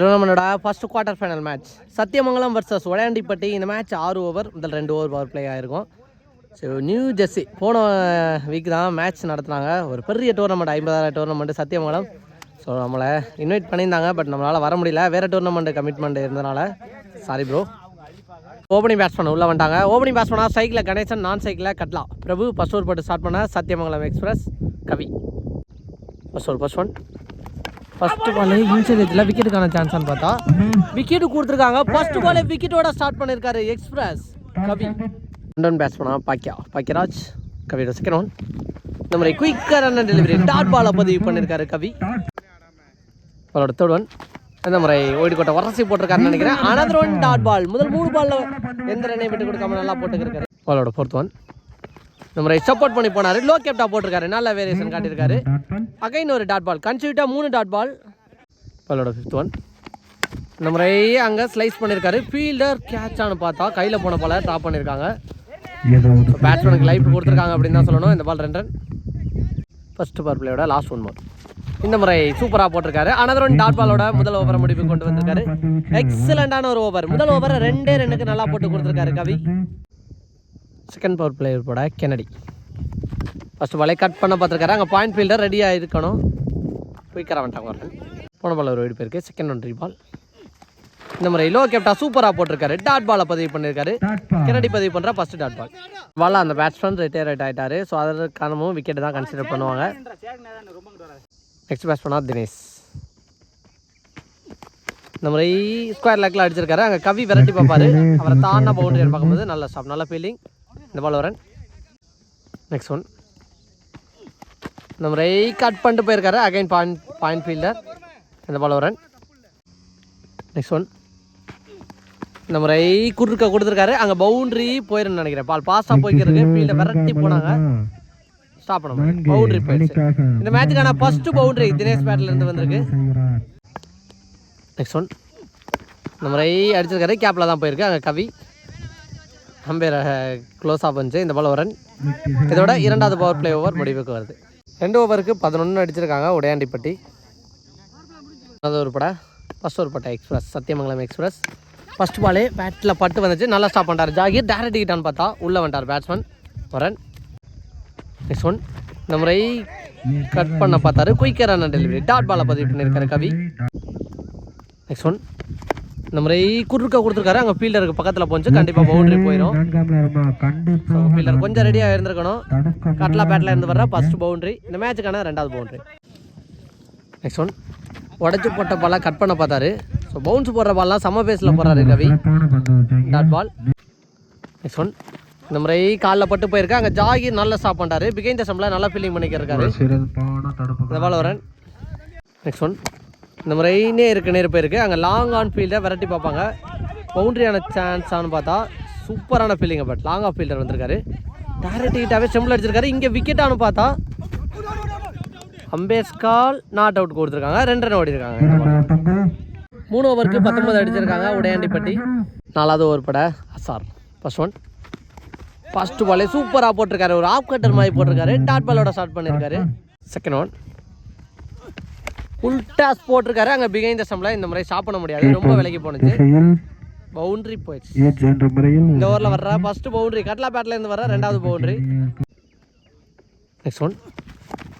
நம்மளோட first quarter final match Sathyamangalam versus Udayandipatti இந்த match ஆறு ஓவர் முதல் ரெண்டு ஓவர் பவர் பிளே ஆயிருக்கும். ஸோ நியூ ஜெர்சி போன வீக் தான் மேட்ச் நடத்துனாங்க. ஒரு பெரிய டோர்னமெண்ட் ஐம்பதாயிரம் டோர்னமெண்ட்டு சத்தியமங்கலம். ஸோ நம்மளை இன்வைட் பண்ணியிருந்தாங்க பட் நம்மளால் வர முடியல. வேறு டோர்னமெண்ட் கமிட்மெண்ட் இருந்தனால சாரி ப்ரோ ஓப்பனிங் பேட்ஸ்மேன் உள்ளே வந்துட்டாங்க. ஓப்பனிங் பேட்ஸ்மேனாக சைக்கிளில் கணேசன் நான் சைக்கிளில் கட்லா. பிரபு ஃபர்ஸ்ட் ஓவர் போட்டு ஸ்டார்ட் பண்ண Sathyamangalam express Kavi. First over first one first ball இதில் விக்கெட்டுக்கான சான்ஸ்னு பார்த்தா விக்கெட்டு கொடுத்துருக்காங்க. ஃபர்ஸ்ட் பாலே விக்கெட்டோட ஸ்டார்ட் பண்ணியிருக்காரு எக்ஸ்பிரஸ் கவி. ரெண்டு பேட்ஸ்மேனா பாக்கியா? பாக்கியராஜ். கவியோட செகண்ட் ஒன் இந்த மாதிரி குயிக்கரான டெலிவரி டாட் பாலை பதிவு பண்ணியிருக்காரு கவி. அவரோட தேர்ட் ஒன் இந்த முறை ஓடிக்கோட்டை வரசி போட்டிருக்காருன்னு நினைக்கிறேன். அனதர் ஒன் டாட் பால் முதல் மூணு பால்ல எந்த ரெண்டையும் விட்டு கொடுக்காம நல்லா போட்டுக்கிருக்காரு. அவரோட ஃபோர்த் ஒன் இந்த முறை சப்போர்ட் பண்ணி போனாரு. லோ கேப்டா போட்டிருக்காரு. நல்ல வேரியேஷன் காட்டியிருக்காரு. அகைன் ஒரு டாட் பால் கன்சியூட்டாக மூணு டாட் பால் பாலோட ஃபிஃப்த் ஒன் இந்த முறை அங்கே ஸ்லைஸ் பண்ணியிருக்காரு. ஃபீல்டர் கேட்சானு பார்த்தா கையில் போன பால ட்ராப் பண்ணியிருக்காங்க. பேட்ஸ்மேனுக்கு லைஃப் கொடுத்துருக்காங்க அப்படின்னு தான் சொல்லணும். இந்த பால் ரெண்டு ரன் ஃபர்ஸ்ட் பவர் பிளேயோட லாஸ்ட் ஒன் மார்க் இந்த முறை சூப்பராக போட்டிருக்காரு. அனதர் ஒன் டாட் பாலோட முதல் ஓவரை முடிவு கொண்டு வந்திருக்காரு. எக்ஸலண்டான ஒரு ஓவர் முதல் ஓவரை ரெண்டே ரெண்டுக்கு நல்லா போட்டு கொடுத்துருக்காரு கவி. செகண்ட் பவர் பிளேயர் போட கெனடி ஃபர்ஸ்ட் பாலே கட் பண்ண பார்த்துருக்காரு. அங்கே பாயிண்ட் ஃபீல்டர் ரெடியாக இருக்கணும் குயிக்கராக வந்துட்டாங்க run. போன பால் ஒரு வீடு போயிருக்கு செகண்ட் ஒன் பால் இந்த முறை லோ கேப்டா சூப்பராக போட்டிருக்காரு. டாட் பாலை பதிவு பண்ணியிருக்காரு கெனடி பதிவு பண்ணுற ஃபர்ஸ்ட் டாட் பால் பால் அந்த பேட்ஸ்மேன் ரிட்டையர் ஆயிட்டாரு. ஸோ அதற்கானமும் விக்கெட் தான் கன்சிடர் பண்ணுவாங்க. நெக்ஸ்ட் பேட்ஸ்மேனா தினேஷ். இந்த முறை ஸ்கொயர் லேக்கில் அடிச்சிருக்காரு. அங்கே கவி விரட்டி பார்ப்பாரு. அவரை தாண்டா பவுண்டரி பார்க்கும்போது நல்ல ஸ்டாப் நல்ல ஃபீலிங் இந்த பால் வரன். நெக்ஸ்ட் ஒன் இந்த முறை கட் பண்ணிட்டு போயிருக்காரு. அகைன் பாயிண்ட் பாயிண்ட் ஃபீல்டர் இந்த பால் வரன். நெக்ஸ்ட் ஒன் இந்த முறை குறுக்க கொடுத்துருக்காரு. அங்கே பவுண்டரி போயிருன்னு நினைக்கிறேன். பால் பாஸாக போய்க்கிறதுக்கு ஃபீல்டை விரட்டி போனாங்க. ஸ்டாப் பண்ண பவுண்டரி போயிடுச்சு. இந்த மேட்சுக்கான ஃபர்ஸ்ட் பவுண்டரி தினேஷ் பேட்ல இருந்து வந்திருக்கு. நெக்ஸ்ட் ஒன் இந்த முறை அடிச்சிருக்காரு. கேப்பில் தான் போயிருக்கு. அங்கே கவி. அம்பேர் க்ளோஸ் ஆஃப் வந்துச்சு இந்த பால் ரன் இதோட இரண்டாவது பவர் பிளே ஓவர் முடிவுக்கு வருது. ரெண்டு ஓவருக்கு பதினொன்று அடிச்சிருக்காங்க உடையாண்டிப்பட்டி. அது ஒரு பட. ஃபஸ்ட் ஒரு பட்ட எக்ஸ்பிரஸ் சத்தியமங்கலம் எக்ஸ்பிரஸ் ஃபஸ்ட் பாலே பேட்டில் பட்டு வந்துச்சு. நல்லா ஸ்டாப் பண்ணிட்டார். ஜாகிர் டேரக்ட் கிட்டான்னு பார்த்தா உள்ளே வந்துட்டார் பேட்ஸ்மேன் ரன் நெக்ஸ்ட் ஒன் இந்த முறை கட் பண்ண பார்த்தாரு. குயிக்கரான டெலிவரி டாட் பாலை பதிவு பண்ணியிருக்காரு கவி. நெக்ஸ்ட் ஒன் இந்த முறை குறுக்க கொடுத்துருக்காரு. அங்கே ஃபீல்டருக்கு பக்கத்தில் போச்சு. கண்டிப்பாக பவுண்டரி போயிடும் ஃபீல்டர் கொஞ்சம் ரெடியாக இருந்திருக்கணும். கட்லா பேட்டில் இருந்து வர்ற. ஃபர்ஸ்ட் பவுண்டரி இந்த மேட்சுக்கான ரெண்டாவது பவுண்டரி நெக்ஸ்ட் ஒன் உடச்சி போட்ட பாலாக கட் பண்ண பார்த்தாரு. ஸோ பவுன்ஸ் போடுற பால்லாம் சம பேஸில் போடுறாரு Kavi dot ball next one இந்த முறை காலில் பட்டு போயிருக்கு. அங்கே ஜாகிர் நல்லா ஸ்டாப் பண்ணிட்டாரு. பிகைன் தசமில் நல்லா ஃபீலிங் பண்ணிக்கிருக்காரு இந்த பால் வரேன். நெக்ஸ்ட் ஒன் இந்த முறை இருக்க இருக்கு நேர் போயிருக்கு. அங்கே லாங் ஆன் ஃபீல்டை விரட்டி பார்ப்பாங்க. பவுண்டரியான ஆனு பார்த்தா சூப்பரான feeling but long off fielder வந்திருக்காரு. டேரக்ட் ஹிட்டாகவே செம்பிள் அடிச்சிருக்காரு. இங்கே விக்கெட்டானு பார்த்தா அம்பேஸ்கால் நாட் அவுட் கொடுத்துருக்காங்க. ரெண்டு ரன் ஓடிருக்காங்க. மூணு ஓவருக்கு பத்தொன்பது அடிச்சிருக்காங்க உடையாண்டிப்பட்டி. நாலாவது ஓவர் பட அசார் ஃபர்ஸ்ட் ஒன் ஃபஸ்ட்டு பாலே சூப்பராக போட்டிருக்காரு. ஒரு ஆஃப் கட்டர் மாதிரி போட்டிருக்காரு. டாட் பாலோட ஸ்டார்ட் பண்ணியிருக்காரு செகண்ட் ஒன் உல்டாஸ் போட்டிருக்காரு. அங்கே பிகைந்த சம்ல இந்த முறை பண்ண முடியாது. ரொம்ப விலைக்கு போனுச்சு பவுண்டரி போயிடுச்சு. இந்த ஓவரில் வர்ற ஃபர்ஸ்ட் பவுண்டரி கட்லா பேட்ல இருந்து வர ரெண்டாவது பவுண்டரி நெக்ஸ்ட் ஒன்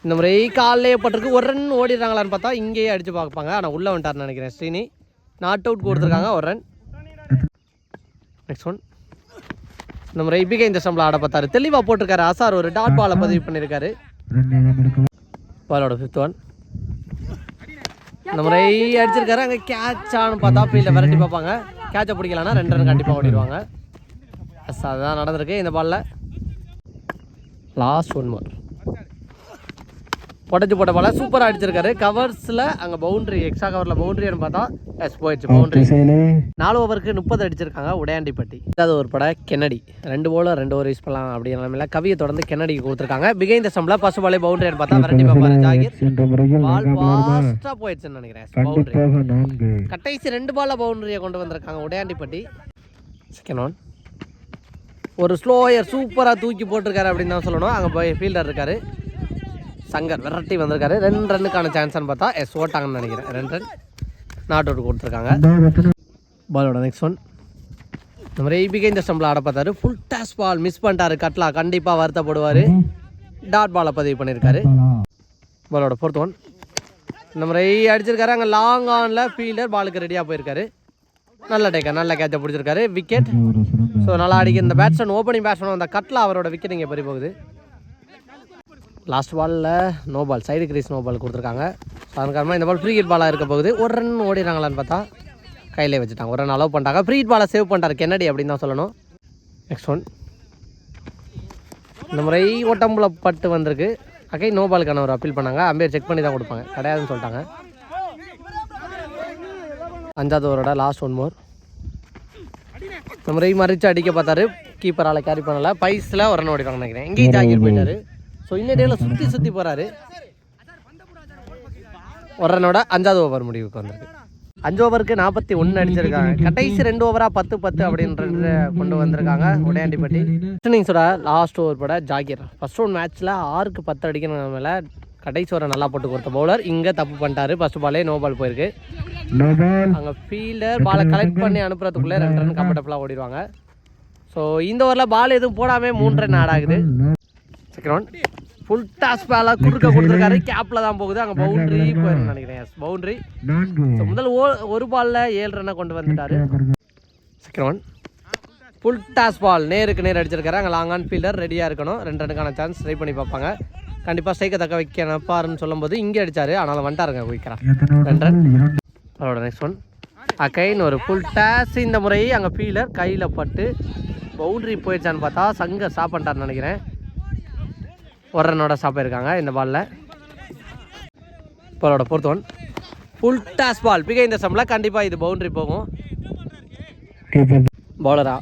இந்த முறை காலையே பட்டிருக்கு ஒரு ரன் ஓடிடுறாங்களான்னு பார்த்தா இங்கேயே அடிச்சு பார்ப்பாங்க. ஆனால் உள்ளே வந்துட்டார்னு நினைக்கிறேன். ஸ்ரீனி நாட் அவுட் கொடுத்துருக்காங்க ஒரு ரன் நெக்ஸ்ட் ஒன் இந்த முறை பிகை இந்த சம்பளம் ஆட பார்த்தாரு. தெளிவாக போட்டிருக்காரு. அசார் ஒரு டாட் பாலை பதிவு பண்ணியிருக்காரு. பாலோட ஃபிஃப்த் ஒன் இந்த முறை அடிச்சிருக்காரு. அங்கே ஆனு பார்த்தா ஃபீல்டை விரட்டி பார்ப்பாங்க. கேட்சை பிடிக்கலன்னா ரெண்டு ரன் கண்டிப்பாக ஓடிடுவாங்க. எஸ் அதுதான் நடந்திருக்கு இந்த பாலில் லாஸ்ட் ஒன் மோர் புடச்சி போட்ட பால சூப்பராக அடிச்சிருக்காரு. கவர்ஸில் அங்கே பவுண்டரி எக்ஸ்ட்ரா கவரில் பவுண்டரின்னு பார்த்தா எஸ் போயிடுச்சு பவுண்டரி நாலு ஓவருக்கு முப்பது அடிச்சிருக்காங்க உடையாண்டிப்பட்டி. அது ஒரு பட கென்னடி ரெண்டு போல ரெண்டு ஓவர் யூஸ் பண்ணலாம் அப்படிங்கிற நிலைமையில கவியை தொடர்ந்து கென்னடிக்கு கொடுத்துருக்காங்க. பிகைந்த சம்பளம் பசு பாலே பவுண்டரின்னு பார்த்தா விரட்டி பார்ப்பாரு ஜாகிர். பால் பாலமா ஃபாஸ்ட்டாக போயிடுச்சுன்னு நினைக்கிறேன் பவுண்டரி கடைசி ரெண்டு பால்ல பவுண்டரியை கொண்டு வந்திருக்காங்க உடையாண்டிப்பட்டி. செகண்ட் ஒன் ஒரு ஸ்லோயர் சூப்பராக தூக்கி போட்டிருக்காரு அப்படின்னு தான் சொல்லணும். அங்கே போய் ஃபீல்டர் இருக்காரு. சங்கர் விரட்டி வந்திருக்காரு. ரெண்டு ரன்னுக்கான சான்ஸ்னு பார்த்தா எஸ் ஓட்டாங்கன்னு நினைக்கிறேன். ரெண்டு ரன் நாட் அவுட் கொடுத்துருக்காங்க. பாலோட நெக்ஸ்ட் ஒன் இந்த மாதிரி ஏபிகே இந்த ஸ்டம்பில் ஆட பார்த்தாரு. ஃபுல் டேஸ் பால் மிஸ் பண்ணிட்டாரு. கட்லா கண்டிப்பாக வருத்தப்படுவார். டாட் பாலை பதிவு பண்ணியிருக்காரு. பாலோட ஃபோர்த் ஒன் இந்த மாதிரி அடிச்சிருக்காரு. அங்கே லாங் ஆனில் ஃபீல்டர் பாலுக்கு ரெடியாக போயிருக்காரு. நல்ல டேக்கர் நல்ல கேட்சை பிடிச்சிருக்காரு. விக்கெட் ஸோ நல்லா அடிக்கிற இந்த பேட்ஸ்மேன் ஓப்பனிங் பேட்ஸ்மேன் அந்த கட்லா அவரோட விக்கெட் இங்கே பறி போகுது. லாஸ்ட் பாலில் no ball side crease no ball கொடுத்துருக்காங்க. ஸோ அதன் காரணமாக இந்த பால் ஃப்ரீ ஹிட் பாலாக இருக்க போகுது. ஒரு ரன் ஓடிடுறாங்களான்னு பார்த்தா கையிலே வச்சுட்டாங்க. ஒரு ரன் அலோவ் பண்ணிட்டாங்க. ஃப்ரீ ஹிட் பாலை சேவ் பண்ணிட்டார் கென்னடி அப்படின்னு தான் சொல்லணும். நெக்ஸ்ட் ஒன் இந்த முறை ஓட்டம்புல பட்டு வந்திருக்கு. அகை நோ பாலுக்கான ஒரு அப்பீல் பண்ணாங்க. அம்பேர் செக் பண்ணி தான் கொடுப்பாங்க. கிடையாதுன்னு சொல்லிட்டாங்க. அஞ்சாவது ஓவரோட லாஸ்ட் ஒன் மோர் இந்த முறை மறிச்சு அடிக்க பார்த்தாரு. கீப்பரால் கேரி பண்ணலை. பைஸில் ஒரு ரன் ஓடிப்பாங்க நினைக்கிறேன். எங்கேயும் ஜாகிர் போயிட்டாரு. ஸோ இந்த டேல சுற்றி சுற்றி போகிறாரு ஒரு அஞ்சாவது ஓவர் முடிவுக்கு வந்திருக்கு. அஞ்சு ஓவருக்கு நாற்பத்தி ஒன்று அடிச்சிருக்காங்க. கடைசி ரெண்டு ஓவராக பத்து பத்து அப்படின்றத கொண்டு வந்திருக்காங்க உடையாண்டிப்பட்டி. இன்னிங்ஸோட லாஸ்ட் ஓவர் பட ஜாகிர். ஃபர்ஸ்ட் ஒன் மேட்ச்சில் ஆறுக்கு பத்து அடிக்கணும் மேலே கடைசி ஓவரை நல்லா போட்டு கொடுத்த பவுலர் இங்கே தப்பு பண்ணிட்டாரு. ஃபர்ஸ்ட் பாலே நோ பால் போயிருக்கு. அங்கே ஃபீல்டர் பாலை கலெக்ட் பண்ணி அனுப்புறதுக்குள்ளே ரெண்டு ரன் கம்ஃபர்டபுளாக ஓடிடுவாங்க. ஸோ இந்த ஓவரில் பால் எதுவும் போடாமல் மூன்று ரன் ஆடாகுது செகண்ட் ஒன் ஃபுல் டாஸ் பாலாக குறுக்க கொடுத்துருக்காரு. கேப்பில் தான் போகுது. அங்கே பவுண்டரி போயிருன்னு நினைக்கிறேன். எஸ் பவுண்டரி முதல் ஓ ஒரு பாலில் ஏழு ரன்னை கொண்டு வந்துட்டாரு. Second one full toss ball நேருக்கு நேர் அடிச்சிருக்காரு. அங்கே லாங் ஆன் ஃபீல்டர் ரெடியாக இருக்கணும். ரெண்டு ரனுக்கான சான்ஸ் ட்ரை பண்ணி பார்ப்பாங்க. கண்டிப்பாக ஸ்ட்ரைக்கை தக்க வைக்க நினைப்பாருன்னு சொல்லும்போது இங்கே அடிச்சாரு. ஆனால் வந்துட்டாருங்க குயிக்கரா ரெண்டு. இரண்டு. அதோட நெக்ஸ்ட் ஒன் அகைன் ஒரு ஃபுல் டேஸ் இந்த முறை அங்கே ஃபீலர் கையில் பட்டு பவுண்டரி போயிடுச்சான்னு பார்த்தா சங்க ஸ்டாப் பண்ணிட்டாருன்னு நினைக்கிறேன். ஒரு ரன்னோட ஸ்டாப் ஆயிருக்காங்க இந்த பாலில் பாலோட fourth one full toss ball பிகை இந்த சம்மில் கண்டிப்பாக இது பவுண்டரி போகும். பவுலரா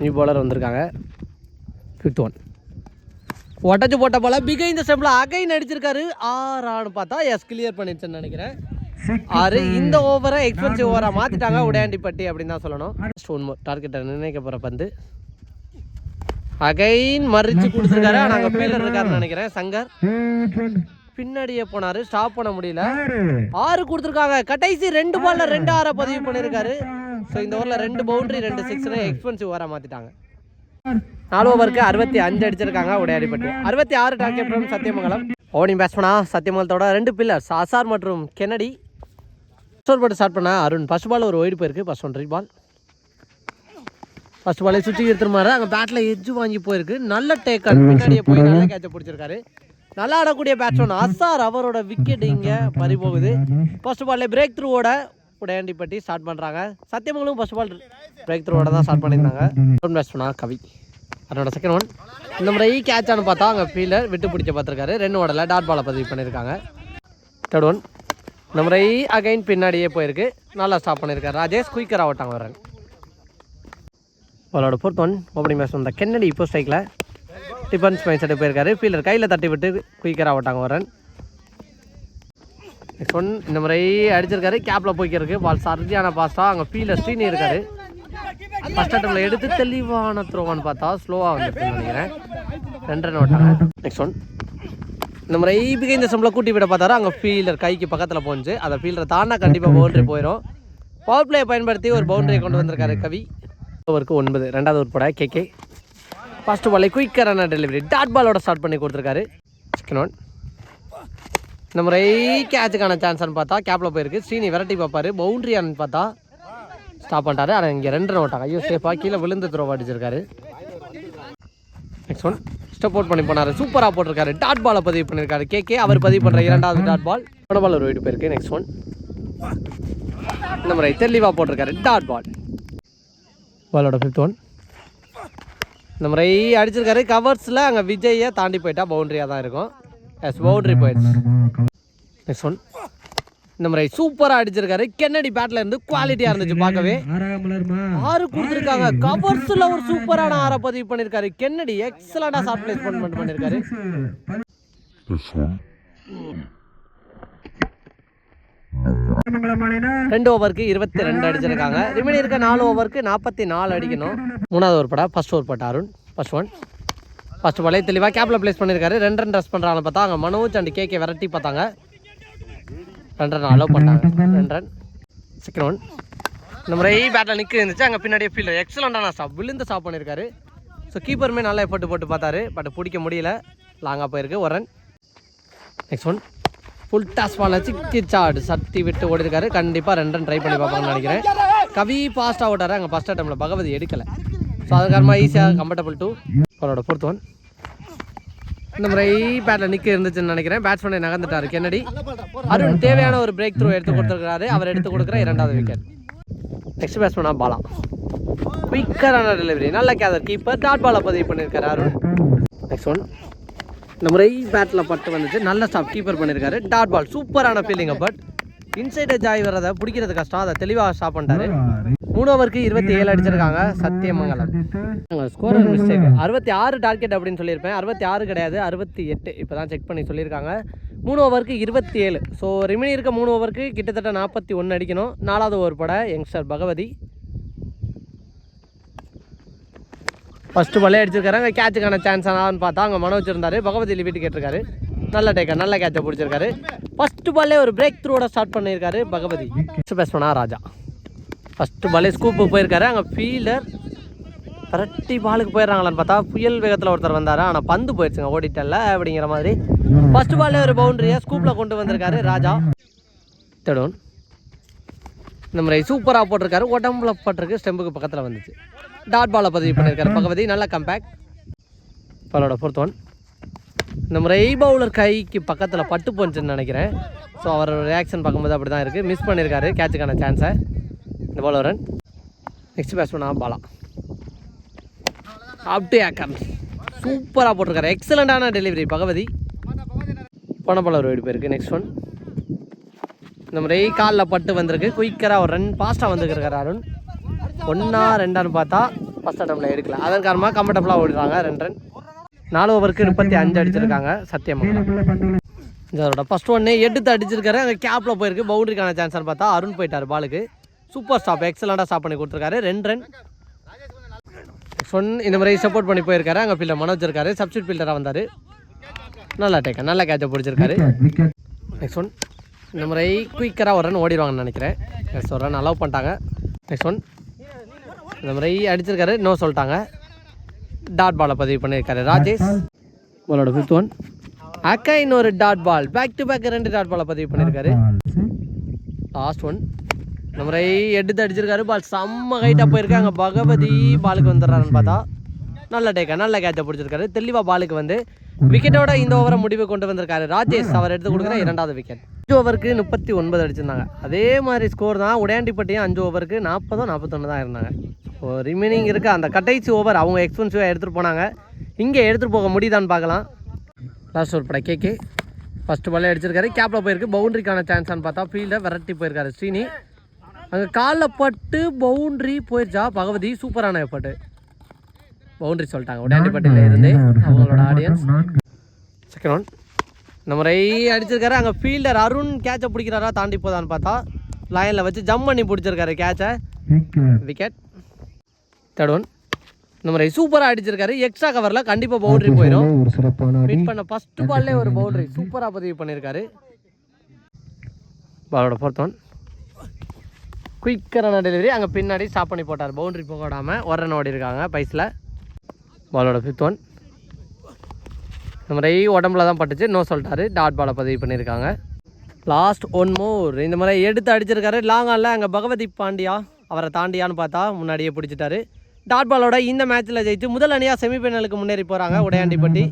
நியூ பவுலர் வந்திருக்காங்க. ஃபிஃப்த் ஒன் ஒட்டச்சு போட்ட போல பிகை இந்த ஸ்டெம்பில் அகை நடிச்சிருக்காரு ஆறான்னு பார்த்தா எஸ் கிளியர் பண்ணிடுச்சுன்னு நினைக்கிறேன். ஆறு இந்த ஓவரை எக்ஸ்பென்சிவ் ஓவராக மாற்றிட்டாங்க உடையாண்டிப்பட்டி அப்படின்னு தான் சொல்லணும். ஸ்டோன் டார்கெட்டை நிர்ணயிக்க போகிற பந்து. அகைன் மறிச்சு கொடுத்துருக்காரு. ஆனால் அங்கே ஃபீல்டர் இருக்காருன்னு நினைக்கிறேன். சங்கர். பின்னாடியே போனார். ஸ்டாப் பண்ண முடியல. ஆறு கொடுத்துருக்காங்க. கடைசி ரெண்டு பால்ல ரெண்டு ஆறை பதிவு பண்ணியிருக்காரு ஸோ இந்த ஓவரில் ரெண்டு பவுண்டரி ரெண்டு சிக்ஸ்னு எக்ஸ்பென்சிவ் ஓவராக மாற்றிட்டாங்க நாலு ஓவருக்கு அறுபத்தி அஞ்சு அடிச்சிருக்காங்க உடையாடிப்பட்டி. அறுபத்தி ஆறு டார்கெட் சத்தியமங்கலம். ஓனிங் பேட்ஸ்மனா சத்தியமங்கலத்தோட ரெண்டு பில்லர்ஸ் அசார் மற்றும் கென்னடி. போட்டு ஸ்டார்ட் பண்ண அருண். ஃபர்ஸ்ட் பால் ஒரு ஒயிட் போயிருக்கு. ஃபர்ஸ்ட் ஒன் பால் ஃபர்ஸ்ட் பாலே சுற்றி எடுத்துருமாரு அங்கே பேட்டில் எஜ்ஜு வாங்கி போயிருக்கு. நல்ல டேக்கன் பின்னாடியே போய் நல்ல கேட்சை பிடிச்சிருக்காரு. நல்லா ஆடக்கூடிய பேட்ஸ்மேன் அசார் அவரோட விக்கெட் இங்கே பறி போகுது. ஃபர்ஸ்ட் பால்ல பிரேக் த்ரூவோட உடையாண்டிப்பட்டி ஸ்டார்ட் பண்ணுறாங்க சத்தியமங்கலம் ஃபர்ஸ்ட் பால் பிரேக் த்ரூவோட தான் ஸ்டார்ட் பண்ணியிருந்தாங்க. பேட்ஸ்மனா கவி. அதனோட செகண்ட் ஒன் இந்த முறை கேட்சானு பார்த்தா அங்கே ஃபீல்டர் விட்டு பிடிச்ச பார்த்துருக்காரு. ரெண்டு ஓடல டாட் பாலை பதிவு பண்ணியிருக்காங்க. தேர்ட் ஒன் இந்த முறை அகைன் பின்னாடியே போயிருக்கு. நல்லா ஸ்டாப் பண்ணியிருக்காரு. ராஜேஷ் குயிக்கர் ஆகட்டாங்க வரேன் அவளோட ஃபோர்த் ஒன் ஓப்பனிங் பேட்ஸ் வந்த கென்னடி இப்போ ஸ்ட்ரைக்கில் டிஃபன்ஸ் மைண்ட் செட்டு போயிருக்காரு. ஃபீல்டர் கையில் தட்டி விட்டு குயிக்கராக விட்டாங்க ஒரு ரன் நெக்ஸ்ட் ஒன் இந்த முறை அடிச்சிருக்காரு. கேப்பில் போய்க்கிறதுக்கு பால் சரியான பாஸ்டாக அங்கே ஃபீல்டர் ஸ்ரீனி இருக்காரு. ஃபர்ஸ்ட் அட்டம்ல எடுத்து தெளிவான த்ரோவான்னு பார்த்தா ஸ்லோவாக வந்துருக்குன்னு நினைக்கிறேன். ரெண்டு ரன் ஓட்டாங்க. நெக்ஸ்ட் ஒன் இந்த முறை ஐபிகை இந்த சம்பளம் கூட்டி விட பார்த்தாரு. அங்கே ஃபீல்டர் கைக்கு பக்கத்தில் போச்சு அந்த ஃபீல்டரை தாண்டா கண்டிப்பாக பவுண்டரி போயிடும் பவர் பிளே பயன்படுத்தி ஒரு பவுண்டரியை கொண்டு வந்திருக்காரு கவி. ஓவருக்கு ஒன்பது ரெண்டாவது உட்பட கேகே ஃபர்ஸ்ட் பாலை குயிக்கரான டெலிவரி டாட் பாலோட ஸ்டார்ட் பண்ணி கொடுத்துருக்காரு. சிக்கன் ஒன் இந்த முறை கேட்சுக்கான சான்ஸ்னு பார்த்தா கேப்பில் போயிருக்கு. ஸ்ரீனி விரட்டி பார்ப்பாரு. பவுண்டரியான்னு பார்த்தா ஸ்டாப் பண்ணிட்டாரு. ஆனால் இங்கே ரெண்டு ரன் ஓட்டாங்க ஐயோ சேஃபாக கீழே விழுந்து த்ரோ அடிச்சிருக்காரு. நெக்ஸ்ட் ஒன் ஸ்டெப் அவுட் பண்ணி போனார். சூப்பராக போட்டிருக்காரு. டாட் பாலை பதிவு பண்ணியிருக்காரு கேகே அவர் பதிவு பண்ணுற இரண்டாவது டாட் பால் போன பால் ஒரு வீடு போயிருக்கு. நெக்ஸ்ட் ஒன் இந்த முறை தெளிவாக போட்டிருக்காரு. டாட் பால் பாலோட ஃபிஃப்த் ஒன் இந்த முறை அடிச்சிருக்காரு. கவர்ஸில் அங்கே விஜயை தாண்டி போயிட்டா பவுண்டரியாக தான் இருக்கும். எஸ் பவுண்டரி போயிடுச்சு நெக்ஸ்ட் ஒன் இந்த முறை சூப்பராக அடிச்சிருக்காரு. கென்னடி பேட்ல இருந்து குவாலிட்டியாக இருந்துச்சு பார்க்கவே. ஆறு கொடுத்துருக்காங்க. கவர்ஸ்ல ஒரு சூப்பரான ஆற பதிவு பண்ணிருக்காரு. கென்னடி எக்ஸலண்டா ஷார்ட் பிளேஸ்மெண்ட் பண்ணிருக்காரு. ரெண்டு ஓவருக்கு இருபத்தி ரெண்டு அடிச்சிருக்காங்க. ரிமைனிங் இருக்க நாலு ஓவருக்கு நாற்பத்தி நாலு அடிக்கணும். மூணாவது ஓவர் படா. ஃபர்ஸ்ட் ஓவர் பட்டா அருண். ஃபர்ஸ்ட் ஒன் ஃபர்ஸ்ட் பாலே தெளிவாக கேப்பில் ப்ளேஸ் பண்ணியிருக்காரு ரெண்டு ரன் ரஸ் பண்ணுறாங்க பார்த்தா அங்கே மனோஜ் அண்ட் கேகே விரட்டி பார்த்தாங்க. ரெண்டு ரன் அலோவ் பண்ணாங்க ரெண்டு ரன் செகண்ட் ஒன் இந்த முறை பேட்டில் நிற்க இருந்துச்சு. அங்கே பின்னாடியே ஃபீல்டர் எக்ஸலண்டான ஸ்டாப் விழுந்து ஸ்டாப் பண்ணியிருக்காரு ஸோ கீப்பருமே நல்லா எஃபர்ட் போட்டு பார்த்தாரு. பட் பிடிக்க முடியல. லாங்காக போயிருக்கு. ஒரு run next one full toss ball சிக்கி சாடு சத்தி விட்டு ஓடிருக்காரு. கண்டிப்பாக ரெண்டு ரன் ட்ரை பண்ணி பார்ப்பாங்கன்னு நினைக்கிறேன். கவி ஃபாஸ்ட்டாக ஓட்டாரு. அங்கே ஃபஸ்ட் அட்டம்பில் பகவதி எடுக்கலை. ஸோ அது காரணமாக ஈஸியாக கம்ஃபர்டபுள் டூ அவரோட ஃபோர்த் ஒன் இந்த முறை பேட்டில் நிற்க இருந்துச்சுன்னு நினைக்கிறேன். பேட்ஸ்மேனை நகர்ந்துட்டாரு. கென்னடி அருண் தேவையான ஒரு பிரேக் த்ரூ எடுத்து கொடுத்துருக்காரு அவர் எடுத்து கொடுக்குற இரண்டாவது விக்கெட் நெக்ஸ்ட் பேட்ஸ்மேனாக பாலா. குயிக்கரான டெலிவரி நல்ல கேதர் கீப்பர் டாட் பாலை பதிவு பண்ணியிருக்காரு அருண். நெக்ஸ்ட் ஒன் இந்த முறை பேட்டில் பட்டு வந்துச்சு. நல்ல ஸ்டாப் கீப்பர் பண்ணியிருக்காரு டாட் பால் சூப்பரான ஃபீலிங் பட் இன்சைட் ஜாய் வர்றதை பிடிக்கிறது கஷ்டம். அதை தெளிவாக ஸ்டாப் பண்ணிட்டாரு. மூணு ஓவருக்கு இருபத்தி ஏழு அடிச்சிருக்காங்க. சத்தியமங்கலம். ஸ்கோர் மிஸ்டேக் அறுபத்தி ஆறு டார்கெட் அப்படின்னு சொல்லியிருப்பேன். அறுபத்தி ஆறு கிடையாது. அறுபத்தி எட்டு. இப்போ தான் செக் பண்ணி சொல்லியிருக்காங்க. மூணு ஓவருக்கு இருபத்தி ஏழு. ஸோ ரிமினி இருக்க மூணு ஓவருக்கு கிட்டத்தட்ட நாற்பத்தி ஒன்று அடிக்கணும். நாலாவது ஓவர் பட யங்ஸ்டர் பகவதி ஃபஸ்ட்டு பல்லே அடிச்சிருக்காரு. அங்கே கேட்சுக்கான சான்ஸ் ஆனான்னு பார்த்தா அங்கே மனோஜ் இருந்தார் பகவதி லிமிட் கேட்டிருக்காரு. நல்ல டேக்கர் நல்ல கேட்சை பிடிச்சிருக்காரு. ஃபஸ்ட்டு பால்லே ஒரு பிரேக் த்ரூவோட ஸ்டார்ட் பண்ணியிருக்காரு பகவதி. நெக்ஸ்ட் பேட்ஸ்மனா ராஜா. ஃபஸ்ட்டு பாலே ஸ்கூப்பு போயிருக்காரு. அங்கே ஃபீல்டர் பரட்டி பாலுக்கு போயிடுறாங்களான்னு பார்த்தா புயல் வேகத்தில் ஒருத்தர் வந்தார். ஆனால் பந்து போயிடுச்சுங்க. ஓடிட்டல அப்படிங்கிற மாதிரி. ஃபஸ்ட்டு பால்லே ஒரு பவுண்டரியை ஸ்கூப்பில் கொண்டு வந்திருக்காரு ராஜா. தேர்ட் இந்த மாதிரி சூப்பராக போட்டிருக்காரு. உடம்புல பட்டிருக்கு. ஸ்டெம்புக்கு பக்கத்தில் வந்துச்சு. டாட் பாலை பதிவு பண்ணியிருக்காரு. பகவதி நல்ல கம்பேக் பாலோட ஃபோர்த் ஒன் இந்த முறை பவுலர் கைக்கு பக்கத்தில் பட்டு போச்சுன்னு நினைக்கிறேன். ஸோ அவரோட ரியாக்ஷன் பார்க்கும்போது அப்படி தான் இருக்குது மிஸ் பண்ணியிருக்காரு. கேட்சுக்கான சான்ஸை இந்த பால் ரன். நெக்ஸ்ட் பேட்ஸ்மேனா பாலா. அப்டே ஏக்கர் சூப்பராக போட்டிருக்காரு. எக்ஸலண்ட்டான டெலிவரி பகவதி. போன பால் ஒரு வீடு போயிருக்கு. நெக்ஸ்ட் ஒன் இந்த முறை காலில் பட்டு வந்திருக்கு. குயிக்கராக ஒரு ரன் ஃபாஸ்ட்டாக வந்துருக்காரு அருண். ஒன்றா ரெண்டான்னு பார்த்தா ஃபஸ்ட் அட்டம்ல எடுக்கல. அதன் காரணமாக கம்ஃபர்டபுளாக ஓடிடுறாங்க ரெண்டு ரன் நாலு ஓவருக்கு முப்பத்தி அஞ்சு அடிச்சிருக்காங்க சத்தியமங்கலம் இதோட ஃபர்ஸ்ட் ஒன்று எடுத்து அடிச்சிருக்காரு அங்கே கேப்பில் போயிருக்கு பவுண்டரிக்கான சான்ஸ்னு பார்த்தா அருண் போயிட்டார் பாலுக்கு சூப்பர் ஸ்டாப் எக்ஸலண்ட்டாக ஸ்டாப் பண்ணி கொடுத்துருக்காரு ரெண்டு ரன் சொன் இந்த மாதிரி சப்போர்ட் பண்ணி போயிருக்காரு அங்கே ஃபீல்டர் மனோஜ் இருக்காரு சப்ஸ்டியூட் ஃபீல்டராக வந்தார். நல்லா டேக்கா நல்ல கேட்சை பிடிச்சிருக்காரு. நெக்ஸ்ட் ஒன் இந்த முறை குயிக்கராக ஒரு ரன் ஓடிடுவாங்கன்னு நினைக்கிறேன். நெக்ஸ்ட் ஒரு ரன் அலோவ் பண்ணிட்டாங்க. நெக்ஸ்ட் ஒன் இந்த முறை அடிச்சிருக்காரு. நோ சொல்லிட்டாங்க. டாட் பாலை பதிவு பண்ணியிருக்காரு ராஜேஷ். உங்களோட ஃபிஃப்த் ஒன் அக்கா இன்னொரு dot ball back to back ரெண்டு டாட் பாலை பதிவு பண்ணியிருக்காரு. லாஸ்ட் ஒன் இந்த முறை எடுத்து அடிச்சிருக்காரு. பால் செம்ம ஹைட்டாக போயிருக்காங்க. பகவதி பாலுக்கு வந்துடுறாருன்னு பார்த்தா. நல்ல டேக்கா நல்ல கேட்சை பிடிச்சிருக்காரு. தெளிவாக பாலுக்கு வந்து விக்கெட்டோட இந்த ஓவரை முடிவு கொண்டு வந்திருக்காரு ராஜேஷ். அவர் எடுத்து கொடுக்குற இரண்டாவது விக்கெட் அஞ்சு ஓவருக்கு முப்பத்தி ஒன்பது அடிச்சிருந்தாங்க. அதே மாதிரி ஸ்கோர் தான். உடையாண்டிப்பட்டியும் அஞ்சு ஓவருக்கு நாற்பதோ நாற்பத்தொன்று தான் இருந்தாங்க. ரிமைனிங் இருக்க. அந்த கடைசி ஓவர் அவங்க எக்ஸ்பென்சிவாக எடுத்துகிட்டு போனாங்க. இங்கே எடுத்துகிட்டு போக முடியுதான்னு பார்க்கலாம். லாஸ்ட் ஒரு பட கேகே ஃபஸ்ட்டு பாலே அடிச்சிருக்காரு. கேப்பில் போயிருக்கு. பவுண்டரிக்கான சான்ஸான்னு பார்த்தா ஃபீல்டை விரட்டி போயிருக்காரு ஸ்ரீனி. அங்கே காலில் பட்டு பவுண்ட்ரி போயிருச்சா பகவதி சூப்பரான எஃபர்ட்டு பவுண்டரி சொல்லிட்டாங்க. உடையாண்டிப்பட்டியில் இருந்து அவங்களோட ஆடியன்ஸ் செகண்ட் ஒன் இந்த முறை அடிச்சிருக்காரு. அங்கே ஃபீல்டர் அருண் கேட்சை பிடிக்கிறாரா? தாண்டி போதான்னு பார்த்தா லைனில் வச்சு ஜம்ப் பண்ணி பிடிச்சிருக்காரு கேட்சை விக்கெட் தேர்ட் ஒன் இந்த முறை சூப்பராக அடிச்சிருக்காரு. எக்ஸ்ட்ரா கவரில் கண்டிப்பாக பவுண்டரி போயிடும் ஒரு சிறப்பான அடி. வின் பண்ண ஃபர்ஸ்ட் பால்லே ஒரு பவுண்டரி சூப்பராக பதிவு பண்ணியிருக்காரு பாலோட ஃபோர்த் ஒன் குயிக்கரான டெலிவரி அங்கே பின்னாடி ஸ்டாப் பண்ணி போட்டார். பவுண்டரி போக விடாமல் ஒரு ரன் ஓடி இருக்காங்க பைஸில். பாலோட ஃபிஃப்த் ஒன் இந்த மாதிரி உடம்புல தான் பட்டுச்சு. நோ சொல்லிட்டாரு. டாட் பாலை பதிவு பண்ணியிருக்காங்க லாஸ்ட் ஒன் மோர் இந்த மாதிரி எடுத்து அடிச்சிருக்காரு. லாங் ஆனில் அங்கே பகவதி பாண்டியா. அவரை தாண்டியான்னு பார்த்தா முன்னாடியே பிடிச்சிட்டாரு. டாட் பாலோட இந்த மேட்ச்சில் ஜெயிச்சு முதல் அணியாக செமிஃபைனலுக்கு முன்னேறி போகிறாங்க உடையாண்டிப்பட்டி.